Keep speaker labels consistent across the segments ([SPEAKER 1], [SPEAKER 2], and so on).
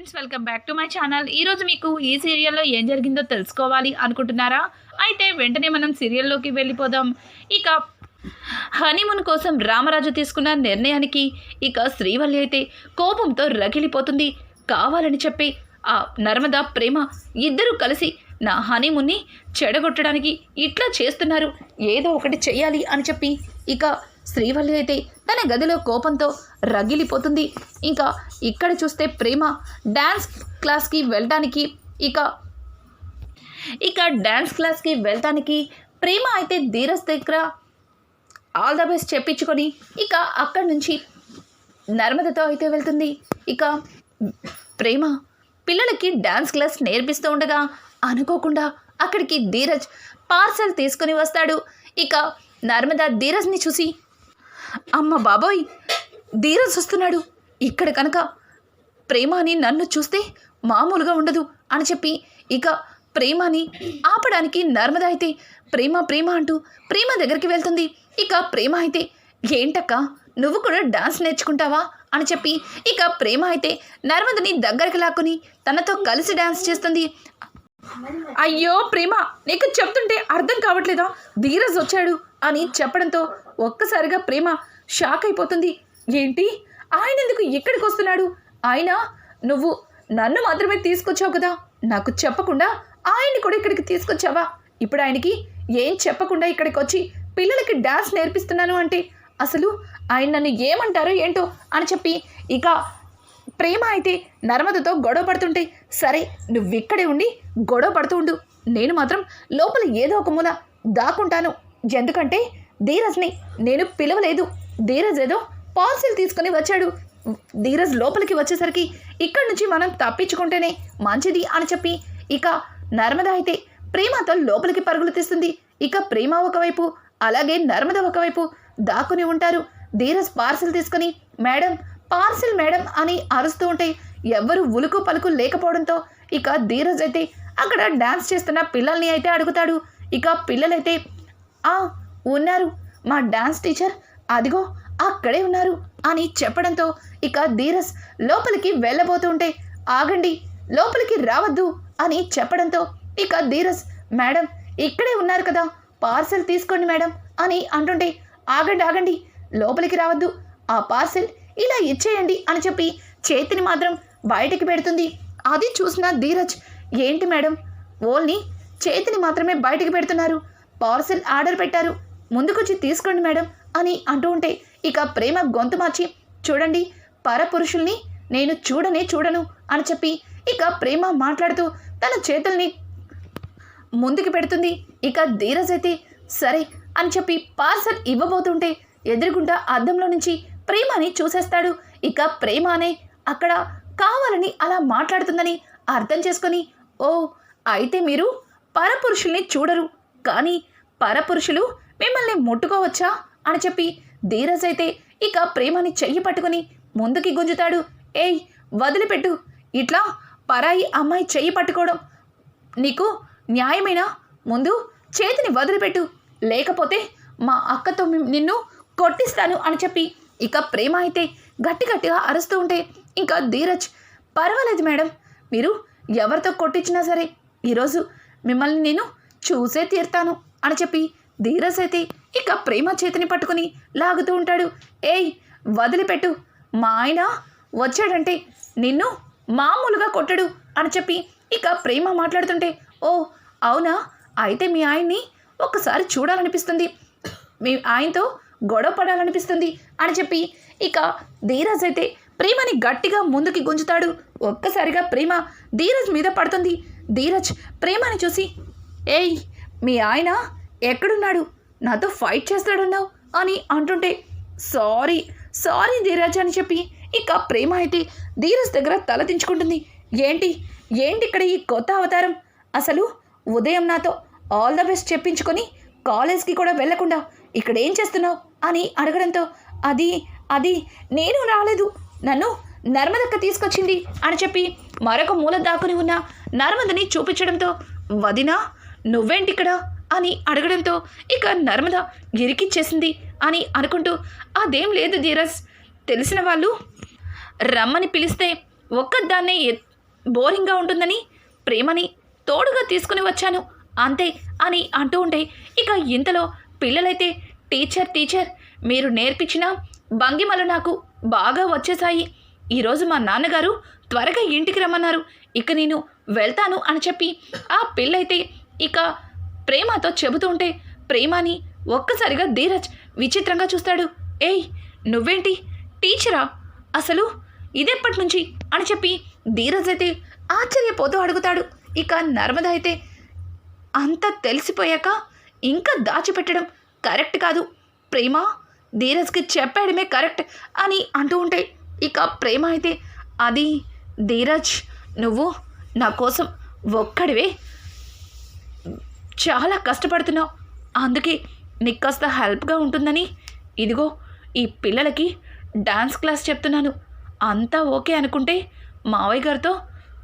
[SPEAKER 1] Friends welcome back to my channel. ఈరోజు మీకు ఈ సీరియల్లో ఏం జరిగిందో తెలుసుకోవాలి అనుకుంటున్నారా? అయితే వెంటనే మనం సీరియల్లోకి వెళ్ళిపోదాం. ఇక హనీమూన్ కోసం రామరాజు తీసుకున్న నిర్ణయానికి ఇక శ్రీవల్లి అయితే కోపంతో రగిలిపోతుంది. కావాలని చెప్పి ఆ నర్మద ప్రేమ ఇద్దరూ కలిసి నా హనీమూన్ని చెడగొట్టడానికి ఇట్లా చేస్తున్నారు. ఏదో ఒకటి చెయ్యాలి అని చెప్పి ఇక శ్రీవల్లి అయితే తన గదిలో కోపంతో రగిలిపోతుంది. ఇంకా ఇక్కడ చూస్తే ప్రేమ డ్యాన్స్ క్లాస్కి వెళ్ళడానికి ఇక ఇక డ్యాన్స్ క్లాస్కి వెళ్ళటానికి ప్రేమ అయితే ధీరజ్ దగ్గర ఆల్ ద బెస్ట్ చెప్పించుకొని ఇక అక్కడి నుంచి నర్మదతో అయితే వెళ్తుంది. ఇక ప్రేమ పిల్లలకి డ్యాన్స్ క్లాస్ నేర్పిస్తూ ఉండగా అనుకోకుండా అక్కడికి ధీరజ్ పార్సల్ తీసుకుని వస్తాడు. ఇక నర్మద ధీరజ్ని చూసి అమ్మ బాబోయ్ ధీరజ్ వస్తున్నాడు. ఇక్కడ కనుక ప్రేమాని నన్ను చూస్తే మామూలుగా ఉండదు అని చెప్పి ఇక ప్రేమని ఆపడానికి నర్మద అయితే ప్రేమ ప్రేమ అంటూ ప్రేమ దగ్గరికి వెళ్తుంది. ఇక ప్రేమ అయితే ఏంటక్క నువ్వు కూడా డాన్స్ నేర్చుకుంటావా? అని చెప్పి ఇక ప్రేమ అయితే నర్మదని దగ్గరికి లాక్కుని తనతో కలిసి డాన్స్ చేస్తుంది. అయ్యో ప్రేమ నీకు చెప్తుంటే అర్థం కావట్లేదా? ధీరజ్ వచ్చాడు అని చెప్పడంతో ఒక్కసారిగా ప్రేమ షాక్ అయిపోతుంది. ఏంటి? ఆయన ఎందుకు ఇక్కడికి వస్తున్నాడు? ఆయన నువ్వు నన్ను మాత్రమే తీసుకొచ్చావు కదా? నాకు చెప్పకుండా ఆయన్ని కూడా ఇక్కడికి తీసుకొచ్చావా? ఇప్పుడు ఆయనకి ఏం చెప్పకుండా ఇక్కడికి వచ్చి పిల్లలకి డ్యాన్స్ నేర్పిస్తున్నాను అంటే అసలు ఆయన నన్ను ఏమంటారో ఏంటో అని చెప్పి ఇక ప్రేమ అయితే నర్మదతో గొడవ పడుతుంటే సరే నువ్వు ఇక్కడే ఉండి గొడవ పడుతూ ఉండు. నేను మాత్రం లోపల ఏదో ఒక మూల దాక్కుంటాను. ఎందుకంటే ధీరజ్ని నేను పిలవలేదు. ధీరజ్ ఏదో పార్సిల్ తీసుకుని వచ్చాడు. ధీరజ్ లోపలికి వచ్చేసరికి ఇక్కడి నుంచి మనం తప్పించుకుంటేనే మంచిది అని చెప్పి ఇక నర్మద అయితే ప్రేమతో లోపలికి పరుగులు తీస్తుంది. ఇక ప్రేమ ఒకవైపు అలాగే నర్మద ఒకవైపు దాక్కుని ఉంటారు. ధీరజ్ పార్సిల్ తీసుకుని మేడం పార్సిల్ మేడం అని అరుస్తూ ఉంటే ఎవ్వరు ఉలుకు పలుకు లేకపోవడంతో ఇక ధీరజ్ అయితే అక్కడ డ్యాన్స్ చేస్తున్న పిల్లల్ని అయితే అడుగుతాడు. ఇక పిల్లలైతే ఆ ఉన్నారు. మా డాన్స్ టీచర్ అదిగో అక్కడే ఉన్నారు అని చెప్పడంతో ఇక ధీరజ్ లోపలికి వెళ్ళబోతుంటే ఆగండి లోపలికి రావద్దు అని చెప్పడంతో ఇక ధీరజ్ మేడం ఇక్కడే ఉన్నారు కదా పార్సెల్ తీసుకోండి మేడం అని అంటుంటే ఆగండి ఆగండి లోపలికి రావద్దు ఆ పార్సెల్ ఇలా ఇచ్చేయండి అని చెప్పి చేతిని మాత్రం బయటికి పెడుతుంది. అది చూసిన ధీరజ్ ఏంటి మేడం ఓల్ని చేతిని మాత్రమే బయటికి పెడుతున్నారు పార్సెల్ ఆర్డర్ పెట్టారు ముందుకొచ్చి తీసుకోండి మేడం అని అంటూ ఉంటే ఇక ప్రేమ గొంతు మార్చి చూడండి పరపురుషుల్ని నేను చూడనే చూడను అని చెప్పి ఇక ప్రేమ మాట్లాడుతూ తన చేతుల్ని ముందుకు పెడుతుంది. ఇక ధీరజ్ అయితే సరే అని చెప్పి పార్సల్ ఇవ్వబోతుంటే ఎదురుగుండా అద్దంలో నుంచి ప్రేమని చూసేస్తాడు. ఇక ప్రేమ అనే అక్కడ కావాలని అలా మాట్లాడుతుందని అర్థం చేసుకొని ఓ అయితే మీరు పరపురుషుల్ని చూడరు. కానీ పరపురుషులు మిమ్మల్ని ముట్టుకోవచ్చా? అని చెప్పి ధీరజ్ అయితే ఇక ప్రేమని చెయ్యి పట్టుకుని ముందుకి గుంజుతాడు. ఏయ్ వదిలిపెట్టు. ఇట్లా పరాయి అమ్మాయి చెయ్యి పట్టుకోవడం నీకు న్యాయమేనా? ముందు చేతిని వదిలిపెట్టు. లేకపోతే మా అక్కతో నిన్ను కొట్టిస్తాను అని చెప్పి ఇక ప్రేమ అయితే గట్టి గట్టిగా అరుస్తూ ఉంటే ఇంకా ధీరజ్ పర్వాలేదు మేడం. మీరు ఎవరితో కొట్టించినా సరే ఈరోజు మిమ్మల్ని నేను చూసే తీరుతాను అని చెప్పి ధీరజ్ అయితే ఇక ప్రేమ చేతిని పట్టుకుని లాగుతూ ఉంటాడు. ఏయ్ వదిలిపెట్టు. మా ఆయన వచ్చాడంటే నిన్ను మామూలుగా కొట్టడు అని చెప్పి ఇక ప్రేమ మాట్లాడుతుంటే ఓ అవునా? అయితే మీ ఆయన్ని ఒక్కసారి చూడాలనిపిస్తుంది. మీ ఆయనతో గొడవ పడాలనిపిస్తుంది అని చెప్పి ఇక ధీరజ్ అయితే ప్రేమని గట్టిగా ముందుకి గుంజుతాడు. ఒక్కసారిగా ప్రేమ ధీరజ్ మీద పడుతుంది. ధీరజ్ ప్రేమని చూసి ఏయ్ మీ ఆయన ఎక్కడున్నాడు? నాతో ఫైట్ చేస్తాడన్నావు? అని అంటుంటే సారీ సారీ ధీరజ్ అని చెప్పి ఇక ప్రేమ అయితే ధీరజ్ దగ్గర తల దించుకుంటుంది. ఏంటి? ఏంటి ఇక్కడ ఈ కొత్త అవతారం? అసలు ఉదయం నాతో ఆల్ ద బెస్ట్ చెప్పించుకొని కాలేజ్కి కూడా వెళ్ళకుండా ఇక్కడ ఏం చేస్తున్నావు? అని అడగడంతో అది అది నేను రాలేదు. నన్ను నర్మదక్క తీసుకొచ్చింది అని చెప్పి మరొక మూల దాక్కుని ఉన్న నర్మదని చూపించడంతో వదినా నువ్వేంటి ఇక్కడ? అని అడగడంతో ఇక నర్మద ఇరికిచ్చేసింది అని అనుకుంటూ అదేం లేదు ధీరజ్ తెలిసిన వాళ్ళు రమ్మని పిలిస్తే ఒక్కదాన్నే బోరింగ్గా ఉంటుందని ప్రేమని తోడుగా తీసుకుని వచ్చాను అంతే అని అంటూ ఉంటే ఇక ఇంతలో పిల్లలైతే టీచర్ టీచర్ మీరు నేర్పించిన భంగిమలు నాకు బాగా వచ్చేసాయి ఈరోజు మా నాన్నగారు త్వరగా ఇంటికి రమ్మన్నారు. ఇక నేను వెళ్తాను అని చెప్పి ఆ పిల్లైతే ఇక ప్రేమతో చెబుతుంటే ప్రేమని ఒక్కసారిగా ధీరజ్ విచిత్రంగా చూస్తాడు. ఏయ్ నువ్వేంటి? టీచరా? అసలు ఇదెప్పటి నుంచి? అని చెప్పి ధీరజ్ అయితే ఆశ్చర్యపోతూ అడుగుతాడు. ఇక నర్మద అయితే అంత తెలిసిపోయాక ఇంకా దాచిపెట్టడం కరెక్ట్ కాదు. ప్రేమ ధీరజ్కి చెప్పేయడమే కరెక్ట్ అని అంటూ ఉంటే ఇక ప్రేమ అయితే అది ధీరజ్ నువ్వు నా కోసం ఒక్కడివే చాలా కష్టపడుతున్నావు. అందుకే నీకు కాస్త హెల్ప్గా ఉంటుందని. ఇదిగో ఈ పిల్లలకి డాన్స్ క్లాస్ చెప్తున్నాను. అంతా ఓకే అనుకుంటే మావయ్య గారితో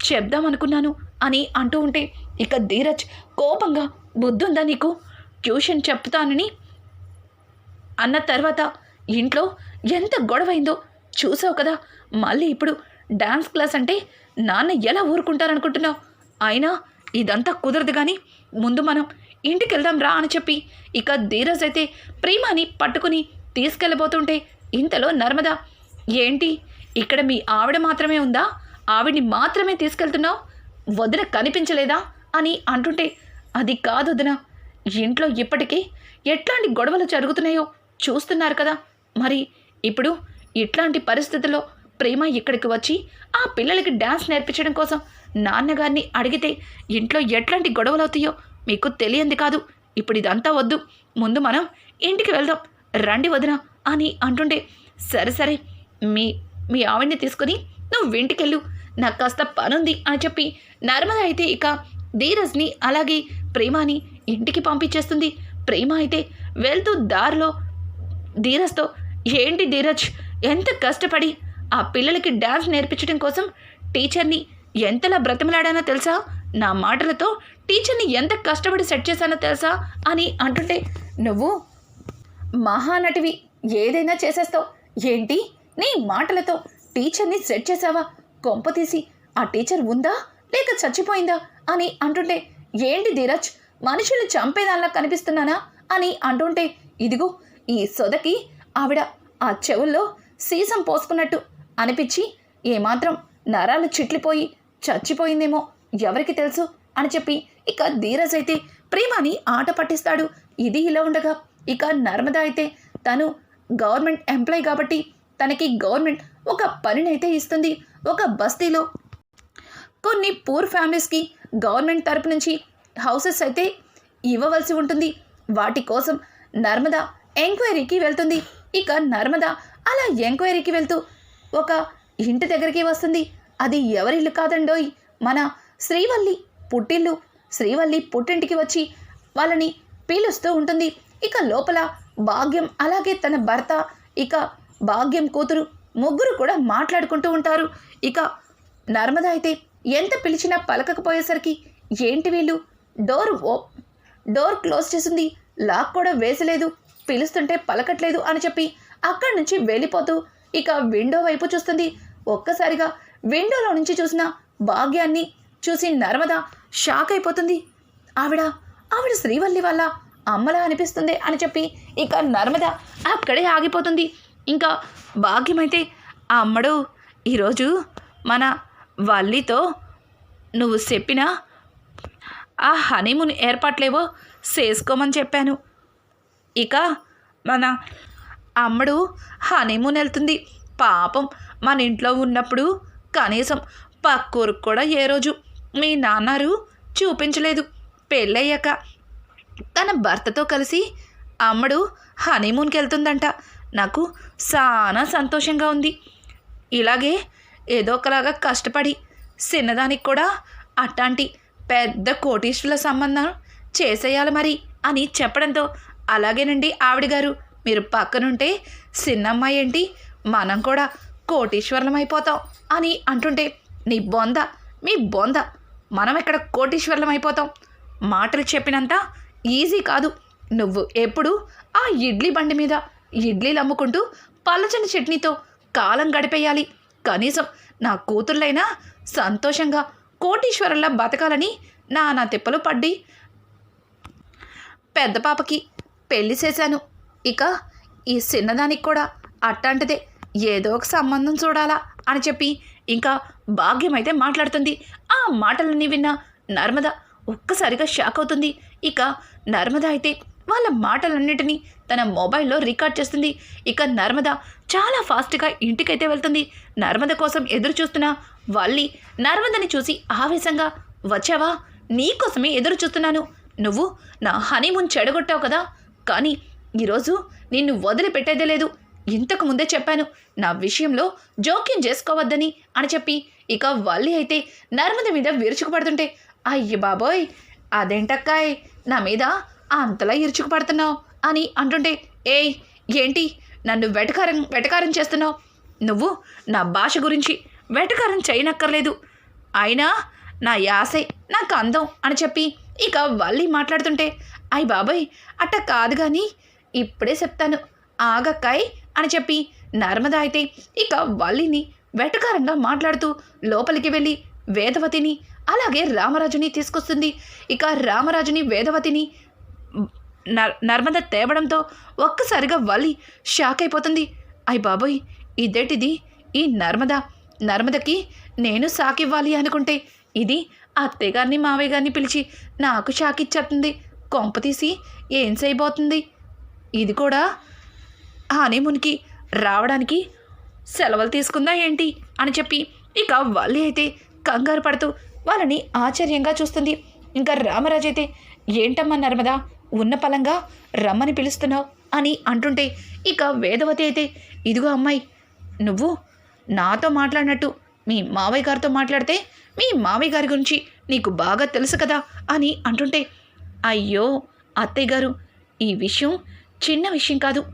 [SPEAKER 1] చెప్దాం అనుకున్నాను అని అంటూ ఉంటే ఇక ధీరజ్ కోపంగా బుద్ధుందా నీకు? ట్యూషన్ చెప్తానని. అన్న తర్వాత ఇంట్లో ఎంత గొడవైందో చూసావు కదా మళ్ళీ ఇప్పుడు డాన్స్ క్లాస్ అంటే నాన్న ఎలా ఊరుకుంటారనుకుంటున్నావు? అయినా ఇదంతా కుదరదు కానీ ముందు మనం ఇంటికి వెళ్దాం రా అని చెప్పి ఇక ధీరజ్ అయితే ప్రేమని పట్టుకుని తీసుకెళ్ళబోతుంటే ఇంతలో నర్మద ఏంటి? ఇక్కడ మీ ఆవిడ మాత్రమే ఉందా? ఆవిడ్ని మాత్రమే తీసుకెళ్తున్నావు? వదిన కనిపించలేదా? అని అంటుంటే అది కాదు వదిన ఇంట్లో ఇప్పటికీ ఎట్లాంటి గొడవలు జరుగుతున్నాయో చూస్తున్నారు కదా. మరి ఇప్పుడు ఇట్లాంటి పరిస్థితుల్లో ప్రేమ ఇక్కడికి వచ్చి ఆ పిల్లలకి డ్యాన్స్ నేర్పించడం కోసం నాన్నగారిని అడిగితే ఇంట్లో ఎట్లాంటి గొడవలు అవుతాయో మీకు తెలియంది కాదు. ఇప్పుడు ఇదంతా వద్దు. ముందు మనం ఇంటికి వెళ్దాం. రండి వదిన అని అంటుండే సరే సరే మీ మీ ఆవిడ్ని తీసుకుని నువ్వు ఇంటికెళ్ళు. నాకు కాస్త పనుంది అని చెప్పి నర్మద అయితే ఇక ధీరజ్ని అలాగే ప్రేమని ఇంటికి పంపించేస్తుంది. ప్రేమ అయితే వెళ్తూ దారిలో ధీరజ్తో ఏంటి ధీరజ్ ఎంత కష్టపడి ఆ పిల్లలకి డ్యాన్స్ నేర్పించడం కోసం టీచర్ని ఎంతలా బ్రతిమలాడానో తెలుసా? నా మాటలతో టీచర్ని ఎంత కష్టపడి సెట్ చేశానో తెలుసా? అని అంటుంటే నువ్వు మహానటివి ఏదైనా చేసేస్తావు. ఏంటి? నీ మాటలతో టీచర్ని సెట్ చేసావా కొంప తీసి ఆ టీచర్ ఉందా? లేక చచ్చిపోయిందా? అని అంటుంటే ఏంటి ధీరజ్? మనుషులు చంపేదానిలా కనిపిస్తున్నానా? అని అంటుంటే ఇదిగో ఈ సొదకి ఆవిడ ఆ చెవుల్లో సీసం పోసుకున్నట్టు అనిపించి ఏమాత్రం నరాలు చిట్లిపోయి చచ్చిపోయిందేమో ఎవరికి తెలుసు అని చెప్పి ఇక ధీరజ్ అయితే ప్రేమని ఆట పట్టిస్తాడు. ఇది ఇలా ఉండగా ఇక నర్మద అయితే తను గవర్నమెంట్ ఎంప్లాయ్ కాబట్టి తనకి గవర్నమెంట్ ఒక పనినైతే ఇస్తుంది. ఒక బస్తీలో కొన్ని పూర్ ఫ్యామిలీస్కి గవర్నమెంట్ తరపు నుంచి హౌసెస్ అయితే ఇవ్వవలసి ఉంటుంది. వాటి కోసం నర్మద ఎంక్వైరీకి వెళ్తుంది. ఇక నర్మద అలా ఎంక్వైరీకి వెళ్తూ ఒక ఇంటి దగ్గరికి వస్తుంది. అది ఎవరిల్లు కాదండోయ్. మన శ్రీవల్లి పుట్టిల్లు శ్రీవల్లి పుట్టింటికి వచ్చి వాళ్ళని పీలుస్తూ ఉంటుంది. ఇక లోపల భాగ్యం అలాగే తన భర్త ఇక భాగ్యం కూతురు ముగ్గురు కూడా మాట్లాడుకుంటూ ఉంటారు. ఇక నర్మద అయితే ఎంత పిలిచినా పలకకపోయేసరికి ఏంటి వీళ్ళు? డోర్ ఓ డోర్ క్లోజ్ చేసింది. లాక్ కూడా వేసలేదు. పిలుస్తుంటే పలకట్లేదు అని చెప్పి అక్కడి నుంచి వెళ్ళిపోతూ ఇక విండో వైపు చూస్తుంది. ఒక్కసారిగా విండోలో నుంచి చూసిన భాగ్యాన్ని చూసి నర్మద షాక్ అయిపోతుంది. ఆవిడ ఆవిడ శ్రీవల్లి వల్ల అమ్మలా అనిపిస్తుంది అని చెప్పి ఇక నర్మద అక్కడే ఆగిపోతుంది. ఇంకా భాగ్యమైతే ఆ అమ్మడు ఈరోజు మన వల్లితో నువ్వు చెప్పిన ఆ హనీమూన్ ఏర్పాట్లేవో చేసుకోమని చెప్పాను. ఇక మన అమ్మడు హనీమూన్ వెళ్తుంది. పాపం మన ఇంట్లో ఉన్నప్పుడు కనీసం పక్కూరుకు కూడా ఏ రోజు మీ నాన్నారు చూపించలేదు. పెళ్ళయ్యాక తన భర్తతో కలిసి అమ్మడు హనీమూన్కి వెళ్తుందంట. నాకు చాలా సంతోషంగా ఉంది. ఇలాగే ఏదో ఒకలాగా కష్టపడి చిన్నదానికి కూడా అట్లాంటి పెద్ద కోటీశ్వరుల సంబంధం చేసేయాలి మరి అని చెప్పడంతో అలాగేనండి ఆవిడ గారు మీరు పక్కనుంటే చిన్నమ్మాయి ఏంటి మనం కూడా కోటీశ్వరులం అయిపోతాం అని అంటుంటే నీ బొంద మీ బొంద మనం ఇక్కడ కోటీశ్వరులం అయిపోతాం మాటలు చెప్పినంత ఈజీ కాదు. నువ్వు ఎప్పుడు ఆ ఇడ్లీ బండి మీద ఇడ్లీలు అమ్ముకుంటూ పల్లచని చట్నీతో కాలం గడిపేయాలి. కనీసం నా కూతుర్లైనా సంతోషంగా కోటీశ్వరుల్లా బతకాలని నా నా తిప్పలు పడ్డి పెద్ద పాపకి పెళ్ళి చేశాను. ఇక ఈ చిన్నదానికి కూడా అట్టాంటిదే ఏదో ఒక సంబంధం చూడాలా అని చెప్పి ఇంకా భాగ్యం అయితే మాట్లాడుతుంది. ఆ మాటలన్నీ విన్న నర్మద ఒక్కసారిగా షాక్ అవుతుంది. ఇక నర్మద అయితే వాళ్ళ మాటలన్నిటినీ తన మొబైల్లో రికార్డ్ చేస్తుంది. ఇక నర్మద చాలా ఫాస్ట్గా ఇంటికైతే వెళ్తుంది. నర్మద కోసం ఎదురు చూస్తున్న వాళ్ళి నర్మదని చూసి ఆవేశంగా వచ్చావా? నీకోసమే ఎదురు చూస్తున్నాను నువ్వు నా హనీమూన్ చెడగొట్టావు కదా. కానీ ఈరోజు నిన్ను వదిలిపెట్టేదే లేదు. ఇంతకు ముందే చెప్పాను నా విషయంలో జోక్యం చేసుకోవద్దని అని చెప్పి. ఇక వల్లి అయితే నర్మద మీద విరుచుకుపడుతుంటే అయ్య బాబోయ్ అదేంటక్కాయ్ నా మీద అంతలా ఇరుచుకుపడుతున్నావు అని అంటుంటే ఏయ్ ఏంటి నన్ను వెటకారం వెటకారం చేస్తున్నావు? నువ్వు నా భాష గురించి వెటకారం చేయనక్కర్లేదు. అయినా నా యాసే నాకు అందం అని చెప్పి ఇక వల్లి మాట్లాడుతుంటే అయ్ బాబాయ్ అట్ట కాదు కానీ ఇప్పుడే చెప్తాను. ఆగక్కాయ్ అని చెప్పి నర్మద అయితే ఇక వల్లిని వెటకారంగా మాట్లాడుతూ లోపలికి వెళ్ళి వేదవతిని అలాగే రామరాజుని తీసుకొస్తుంది. ఇక రామరాజుని వేదవతిని నర్మద తేవడంతో ఒక్కసారిగా వల్లి షాక్ అయిపోతుంది. అయ్ బాబోయ్ ఇదేటిది? ఈ నర్మద నర్మదకి నేను సాకివ్వాలి అనుకుంటే ఇది అత్తయ్య గారిని మావయ్య గారిని పిలిచి నాకు షాక్ ఇచ్చేస్తుంది. కొంప తీసి ఏం చేయబోతుంది? ఇది కూడా హనీమూన్కి రావడానికి సెలవులు తీసుకుందా ఏంటి అని చెప్పి ఇక వల్లి అయితే కంగారు పడుతూ వాళ్ళని ఆశ్చర్యంగా చూస్తుంది. ఇంకా రామరాజు అయితే ఏంటమ్మా నర్మదా ఉన్న పలంగా రమ్మని పిలుస్తున్నావు? అని అంటుంటే ఇక వేదవతి అయితే ఇదిగో అమ్మాయి నువ్వు నాతో మాట్లాడినట్టు మీ మావయ్య గారితో మాట్లాడితే మీ మావయ్య గారి గురించి నీకు బాగా తెలుసు కదా? అని అంటుంటే అయ్యో అత్తయ్య గారు ఈ విషయం చిన్న విషయం కాదు.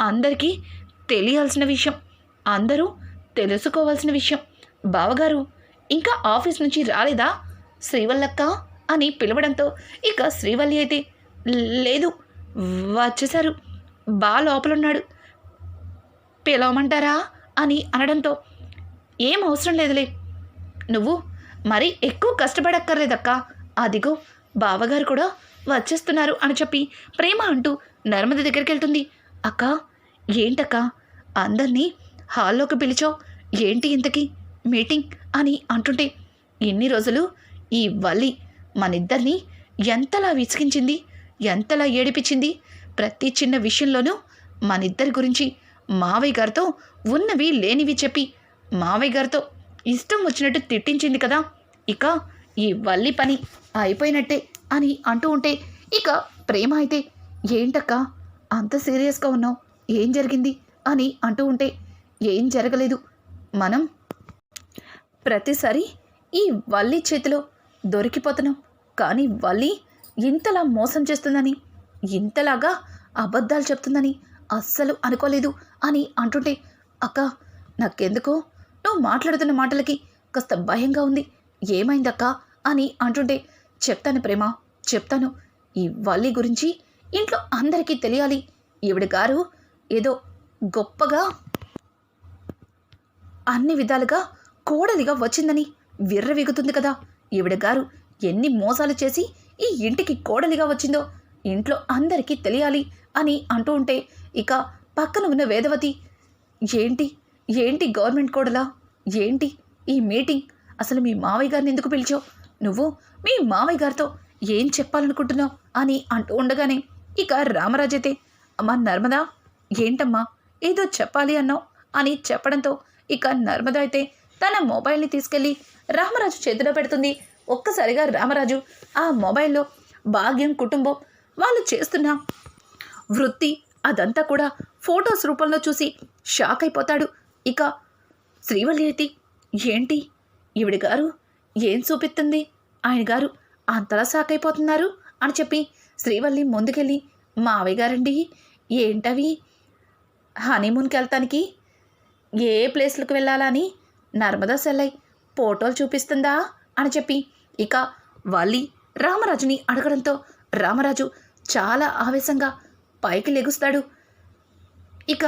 [SPEAKER 1] అందరికీ తెలియాల్సిన విషయం. అందరూ తెలుసుకోవాల్సిన విషయం. బావగారు ఇంకా ఆఫీస్ నుంచి రాలేదా? శ్రీవల్లక్క అని పిలవడంతో ఇక శ్రీవల్లి అయితే లేదు వచ్చేసారు బా లోపలున్నాడు. పిలవమంటారా? అని అనడంతో ఏం అవసరం లేదులే. నువ్వు మరి ఎక్కువ కష్టపడక్కర్లేదక్క. అదిగో బావగారు కూడా వచ్చేస్తున్నారు అని చెప్పి ప్రేమ అంటూ నర్మద దగ్గరికి వెళ్తుంది అక్క ఏంటక్క? అందరినీ హాల్లోకి పిలిచో ఏంటి ఇంతకీ? మీటింగ్ అని అంటుంటే ఇన్ని రోజులు ఈ వల్లి మనిద్దరినీ ఎంతలా విసిగించింది ఎంతలా ఏడిపించింది? ప్రతి చిన్న విషయంలోనూ మనిద్దరి గురించి మావయ్య గారితో ఉన్నవి లేనివి చెప్పి మావయ్య గారితో ఇష్టం వచ్చినట్టు తిట్టించింది కదా. ఇక ఈ వల్లి పని అయిపోయినట్టే అని అంటూ ఉంటే ఇక ప్రేమ అయితే ఏంటక్క? అంత సీరియస్గా ఉన్నావు. ఏం జరిగింది? అని అంటూ ఉంటే ఏం జరగలేదు. మనం ప్రతిసారి ఈ వల్లి చేతిలో దొరికిపోతున్నాం. కానీ వల్లి ఇంతలా మోసం చేస్తుందని ఇంతలాగా అబద్ధాలు చెప్తుందని అస్సలు అనుకోలేదు అని అంటుంటే అక్క నాకెందుకో? నువ్వు మాట్లాడుతున్న మాటలకి కాస్త భయంగా ఉంది. ఏమైందక్క? అని అంటుంటే చెప్తాను ప్రేమ చెప్తాను. ఈ వల్లి గురించి ఇంట్లో అందరికీ తెలియాలి. ఈవిడ గారు ఏదో గొప్పగా అన్ని విధాలుగా కోడలిగా వచ్చిందని విర్రవిగుతుంది కదా. ఈవిడ గారు ఎన్ని మోసాలు చేసి ఈ ఇంటికి కోడలిగా వచ్చిందో ఇంట్లో అందరికీ తెలియాలి అని అంటూ ఉంటే ఇక పక్కన ఉన్న వేదవతి ఏంటి? ఏంటి గవర్నమెంట్ కోడలా? ఏంటి ఈ మీటింగ్? అసలు మీ మావయ్య గారిని ఎందుకు పిలిచావు? నువ్వు మీ మావయ్య గారితో ఏం చెప్పాలనుకుంటున్నావు? అని అంటూ ఉండగానే ఇక రామరాజు అయితే అమ్మా నర్మదా ఏంటమ్మా ఏదో చెప్పాలి అన్నావు అని చెప్పడంతో ఇక నర్మద అయితే తన మొబైల్ని తీసుకెళ్ళి రామరాజు చేతిలో పెడుతుంది. ఒక్కసారిగా రామరాజు ఆ మొబైల్లో భాగ్యం కుటుంబం వాళ్ళు చేస్తున్న వృత్తి అదంతా కూడా ఫొటోస్ రూపంలో చూసి షాక్ అయిపోతాడు. ఇక శ్రీవల్లి అయితే ఏంటి ఈవిడ గారు ఏం చూపిస్తుంది? ఆయన గారు అంతలా షాక్ అయిపోతున్నారు? అని చెప్పి శ్రీవల్లి ముందుకెళ్ళి మావయ్య గారండి ఏంటవి? హనీమూన్కి వెళ్తానికి? ఏ ప్లేస్లకు వెళ్ళాలని? నర్మదా సెల్లై ఫోటోలు చూపిస్తుందా? అని చెప్పి ఇక వల్లి రామరాజుని అడగడంతో రామరాజు చాలా ఆవేశంగా పైకి లెగుస్తాడు. ఇక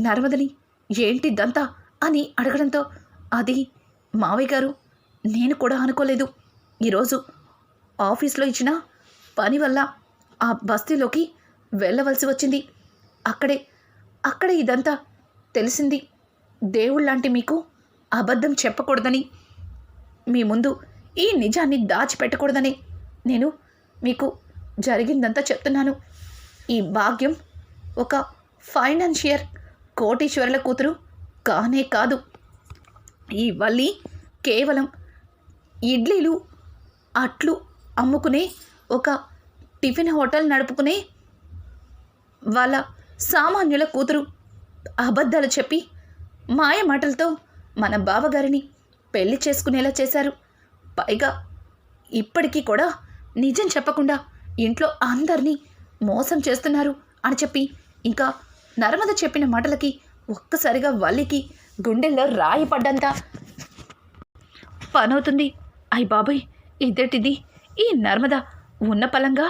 [SPEAKER 1] నర్మదని ఏంటి దంతా అని అడగడంతో అది మావయ్య గారు నేను కూడా అనుకోలేదు. ఈరోజు ఆఫీస్లో ఇచ్చిన పని వల్ల ఆ బస్తీలోకి వెళ్ళవలసి వచ్చింది. అక్కడే అక్కడే ఇదంతా తెలిసింది. దేవుళ్ళంటి మీకు అబద్ధం చెప్పకూడదని. మీ ముందు ఈ నిజాన్ని దాచిపెట్టకూడదని నేను మీకు జరిగిందంతా చెప్తున్నాను. ఈ భాగ్యం ఒక ఫైనాన్షియర్ కోటీశ్వరుల కూతురు కానే కాదు. ఈ వల్లి కేవలం ఇడ్లీలు అట్లు అమ్ముకునే ఒక టిఫిన్ హోటల్ నడుపుకునే వాళ్ళ సామాన్యుల కూతురు అబద్ధాలు చెప్పి మాయ మాటలతో మన బావగారిని పెళ్ళి చేసుకునేలా చేశారు. పైగా ఇప్పటికీ కూడా నిజం చెప్పకుండా ఇంట్లో అందరినీ మోసం చేస్తున్నారు అని చెప్పి ఇంకా నర్మద చెప్పిన మాటలకి ఒక్కసారిగా వల్లికి గుండెల్లో రాయి పడ్డంత పనవుతుంది. అయ్ బాబాయ్ ఇద్దటిది ఈ నర్మద ఉన్న పలంగా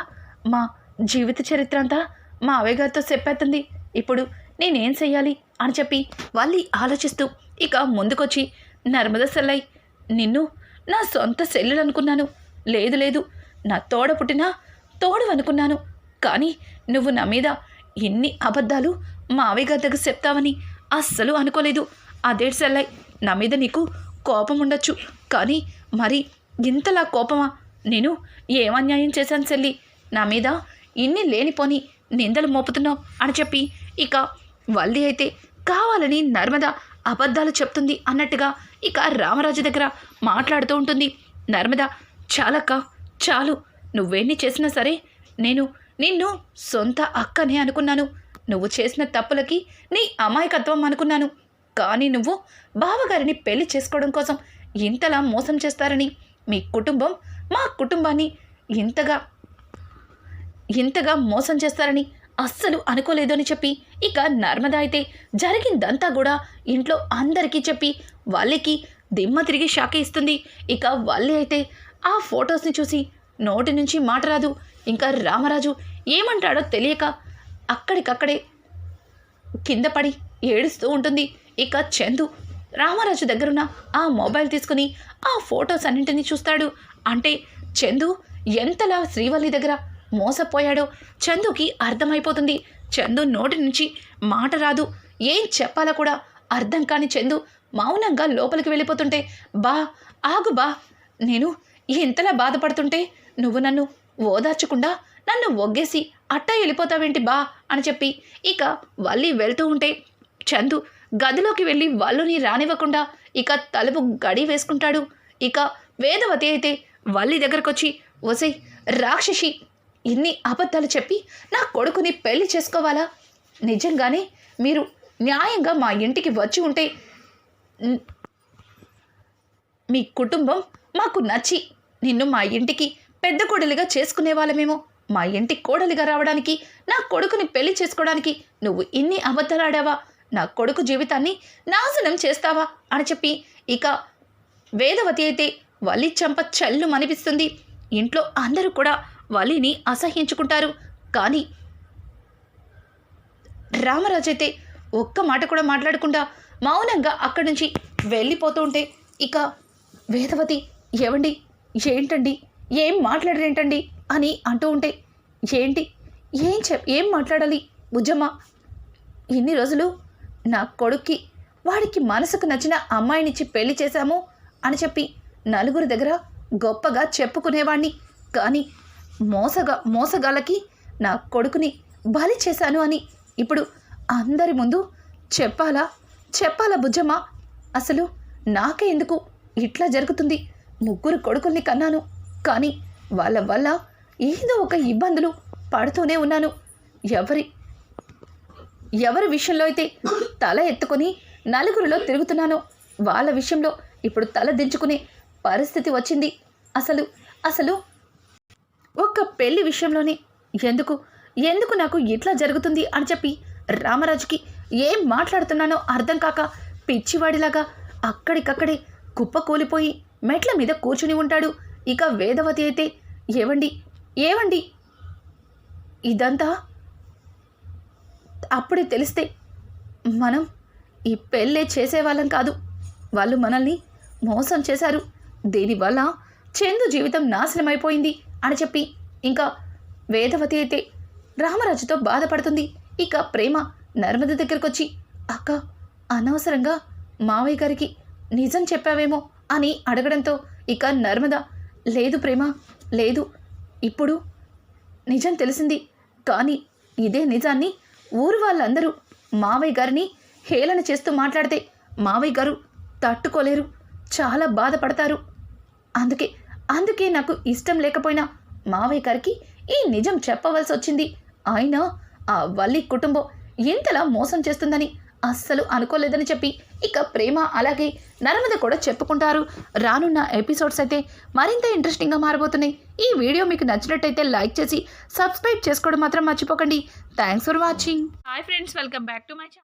[SPEAKER 1] మా జీవిత చరిత్ర అంతా మా అవయ్య గారితో చెప్పేస్తుంది ఇప్పుడు నేనేం చెయ్యాలి అని చెప్పి వాళ్ళు ఆలోచిస్తూ ఇక ముందుకొచ్చి నర్మద సెల్లై నిన్ను నా సొంత సెల్లులు అనుకున్నాను. లేదు లేదు నా తోడ పుట్టిన తోడు అనుకున్నాను. కానీ నువ్వు నా మీద ఎన్ని అబద్ధాలు మా అవయ్య గారి దగ్గర చెప్తావని అస్సలు అనుకోలేదు. అదే సెల్లై నా మీద నీకు కోపం ఉండొచ్చు. కానీ మరి ఇంతలా కోపమా? నేను ఏం అన్యాయం చేశాను చెల్లి? నా మీద ఇన్ని లేనిపోని నిందలు మోపుతున్నావు అని చెప్పి ఇక వల్లి అయితే కావాలని నర్మద అబద్ధాలు చెప్తుంది అన్నట్టుగా ఇక రామరాజు దగ్గర మాట్లాడుతూ ఉంటుంది. నర్మద చాలక్క చాలు. నువ్వేన్ని చేసినా సరే నేను నిన్ను సొంత అక్కనే అనుకున్నాను. నువ్వు చేసిన తప్పులకి నీ అమాయకత్వం అనుకున్నాను. కానీ నువ్వు బావగారిని పెళ్ళి చేసుకోవడం కోసం ఇంతలా మోసం చేస్తారని మీ కుటుంబం మా కుటుంబాన్ని ఇంతగా ఇంతగా మోసం చేస్తారని అస్సలు అనుకోలేదు అని చెప్పి ఇక నర్మద అయితే జరిగిందంతా కూడా ఇంట్లో అందరికీ చెప్పి వాళ్ళకి దిమ్మ తిరిగి షాకే ఇస్తుంది. ఇక వాళ్ళే అయితే ఆ ఫొటోస్ని చూసి నోటి నుంచి మాట రాదు. ఇంకా రామరాజు ఏమంటాడో తెలియక అక్కడికక్కడే కింద పడి ఏడుస్తూ ఉంటుంది. ఇక చందు రామరాజు దగ్గరున్న ఆ మొబైల్ తీసుకుని ఆ ఫొటోస్ అన్నింటినీ చూస్తాడు. అంటే చందు ఎంతలా శ్రీవల్లి దగ్గర మోసపోయాడో చందుకి అర్థమైపోతుంది. చందు నోటి నుంచి మాట రాదు. ఏం చెప్పాలో కూడా అర్థం కాని చందు మౌనంగా లోపలికి వెళ్ళిపోతుంటే బా ఆగు బా. నేను ఎంతలా బాధపడుతుంటే నువ్వు నన్ను ఓదార్చకుండా నన్ను ఒగ్గేసి అట్టా వెళ్ళిపోతావేంటి బా? అని చెప్పి ఇక వల్లి వెళ్తూ ఉంటే చందు గదిలోకి వెళ్ళి వల్లుని రానివ్వకుండా ఇక తలుపు గడి వేసుకుంటాడు. ఇక వేదవతి అయితే వల్లి దగ్గరకొచ్చి ఒసై రాక్షసి ఇన్ని అబద్ధాలు చెప్పి నా కొడుకుని పెళ్ళి చేసుకోవాలా? నిజంగానే మీరు న్యాయంగా మా ఇంటికి వచ్చి ఉంటే మీ కుటుంబం మాకు నచ్చి నిన్ను మా ఇంటికి పెద్ద కోడలిగా చేసుకునే వాళ్ళమేమో. మా ఇంటి కోడలిగా రావడానికి నా కొడుకుని పెళ్ళి చేసుకోవడానికి నువ్వు ఇన్ని అబద్ధాలు ఆడావా? నా కొడుకు జీవితాన్ని నాశనం చేస్తావా? అని చెప్పి ఇక వేదవతి అయితే వలి చంప చల్లు అనిపిస్తుంది ఇంట్లో అందరూ కూడా వలిని అసహ్యించుకుంటారు. కానీ రామరాజు అయితే ఒక్క మాట కూడా మాట్లాడకుండా మౌనంగా అక్కడి నుంచి వెళ్ళిపోతూ ఉంటే ఇక వేదవతి ఏవండి? ఏంటండి? ఏం మాట్లాడరేంటండి? అని అంటూ ఉంటే ఏంటి? ఏం చెప్ ఏం మాట్లాడాలి? బుజ్జమ్మ ఇన్ని రోజులు నా కొడుక్కి వాడికి మనసుకు నచ్చిన అమ్మాయినిచ్చి పెళ్ళి చేశాము అని చెప్పి నలుగురి దగ్గర గొప్పగా చెప్పుకునేవాణ్ణి. కానీ మోసగా మోసగాళ్ళకి నా కొడుకుని బలి చేశాను అని ఇప్పుడు అందరి ముందు చెప్పాలా? చెప్పాలా బుజ్జమ్మా? అసలు నాకే ఎందుకు ఇట్లా జరుగుతుంది? ముగ్గురు కొడుకుల్ని కన్నాను. కానీ వాళ్ళ వల్ల ఏదో ఒక ఇబ్బందులు పడుతూనే ఉన్నాను. ఎవరి ఎవరి విషయంలో అయితే తల ఎత్తుకొని నలుగురిలో తిరుగుతున్నానో వాళ్ళ విషయంలో ఇప్పుడు తల దించుకునే పరిస్థితి వచ్చింది. అసలు అసలు ఒక్క పెళ్ళి విషయంలోనే ఎందుకు ఎందుకు నాకు ఇట్లా జరుగుతుంది అని చెప్పి రామరాజుకి ఏం మాట్లాడుతున్నానో అర్థం కాక పిచ్చివాడిలాగా అక్కడికక్కడే కుప్ప కూలిపోయి మెట్ల మీద కూర్చుని ఉంటాడు. ఇక వేదవతి అయితే ఏవండి ఏవండి? ఇదంతా అప్పుడే తెలిస్తే మనం ఈ పెళ్ళే చేసేవాళ్ళం కాదు. వాళ్ళు మనల్ని మోసం చేశారు. దీనివల్ల చందు జీవితం నాశనమైపోయింది అని చెప్పి ఇంకా వేదవతి అయితే రామరాజుతో బాధపడుతుంది. ఇక ప్రేమ నర్మద దగ్గరకు వచ్చి అక్క అనవసరంగా మావయ్య గారికి నిజం చెప్పావేమో అని అడగడంతో ఇక నర్మద లేదు ప్రేమ లేదు. ఇప్పుడు నిజం తెలిసింది. కానీ ఇదే నిజాన్ని ఊరు వాళ్ళందరూ మావయ్య గారిని హేళన చేస్తూ మాట్లాడితే మావయ్య గారు తట్టుకోలేరు చాలా బాధపడతారు. అందుకే అందుకే నాకు ఇష్టం లేకపోయినా మావయ్య గారికి ఈ నిజం చెప్పవలసి వచ్చింది అయినా ఆ వల్లి కుటుంబం ఎంతలా మోసం చేస్తుందని అస్సలు అనుకోలేదని చెప్పి ఇక ప్రేమ అలాగే నర్మద కూడా చెప్పుకుంటారు. రానున్న ఎపిసోడ్స్ అయితే మరింత ఇంట్రెస్టింగ్గా మారబోతున్నాయి. ఈ వీడియో మీకు నచ్చినట్టయితే లైక్ చేసి సబ్స్క్రైబ్ చేసుకోవడం మాత్రం మర్చిపోకండి. Thanks for watching. Hi friends welcome back to my channel